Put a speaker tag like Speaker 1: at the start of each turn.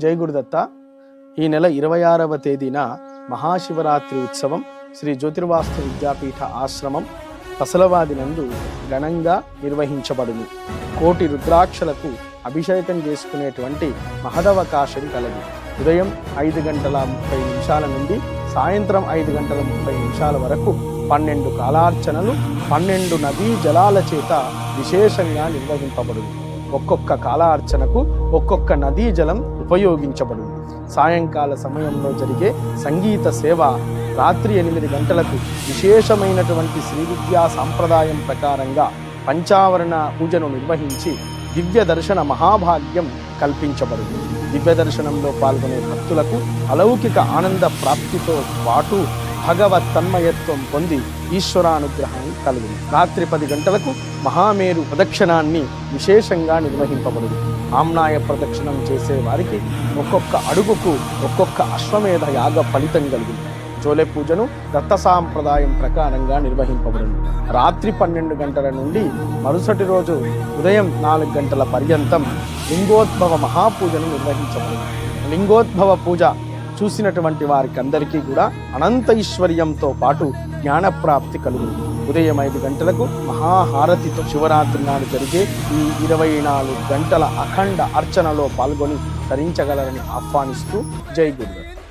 Speaker 1: జై గురుదత్త. ఈ నెల ఇరవై ఆరవ తేదీన మహాశివరాత్రి ఉత్సవం శ్రీ జ్యోతిర్వాస్తు విద్యాపీఠ ఆశ్రమం పసలవాది నందు ఘనంగా నిర్వహించబడును. కోటి రుద్రాక్షలకు అభిషేకం చేసుకునేటువంటి మహదవకాశం కలదు. ఉదయం ఐదు గంటల ముప్పై నిమిషాల నుండి సాయంత్రం ఐదు గంటల ముప్పై నిమిషాల వరకు పన్నెండు కాలార్చనలు పన్నెండు నదీ జలాల చేత విశేషంగా నిర్వహింపబడును. ఒక్కొక్క కాలార్చనకు ఒక్కొక్క నదీ జలం ఉపయోగించబడు సాయంకాల సమయంలో జరిగే సంగీత సేవ రాత్రి ఎనిమిది గంటలకు విశేషమైనటువంటి శ్రీ విద్యా సాంప్రదాయం ప్రకారంగా పంచావరణ పూజను నిర్వహించి దివ్య దర్శన మహాభాగ్యం కల్పించబడు దివ్య దర్శనంలో పాల్గొనే భక్తులకు అలౌకిక ఆనంద ప్రాప్తితో పాటు భగవత్ తన్మయత్వం పొంది ఈశ్వరానుగ్రహం కలిగింది. రాత్రి పది గంటలకు మహామేరు ప్రదక్షిణాన్ని విశేషంగా నిర్వహింపబడింది ఆమ్నాయ ప్రదక్షిణం చేసే వారికి ఒక్కొక్క అడుగుకు ఒక్కొక్క అశ్వమేధ యాగ ఫలితం కలిగింది. జోలె పూజను దత్త సాంప్రదాయం ప్రకారంగా నిర్వహింపబడింది రాత్రి పన్నెండు గంటల నుండి మరుసటి రోజు ఉదయం నాలుగు గంటల పర్యంతం లింగోద్భవ మహాపూజను నిర్వహించబడింది లింగోద్భవ పూజ చూసినటువంటి వారికి అందరికీ కూడా అనంత ఐశ్వర్యంతో పాటు జ్ఞానప్రాప్తి కలుగు ఉదయం ఐదు గంటలకు మహాహారతితో శివరాత్రి నాడు జరిగే ఈ ఇరవై నాలుగు గంటల అఖండ అర్చనలో పాల్గొని తరించగలరని ఆహ్వానిస్తూ జై గురుగారు.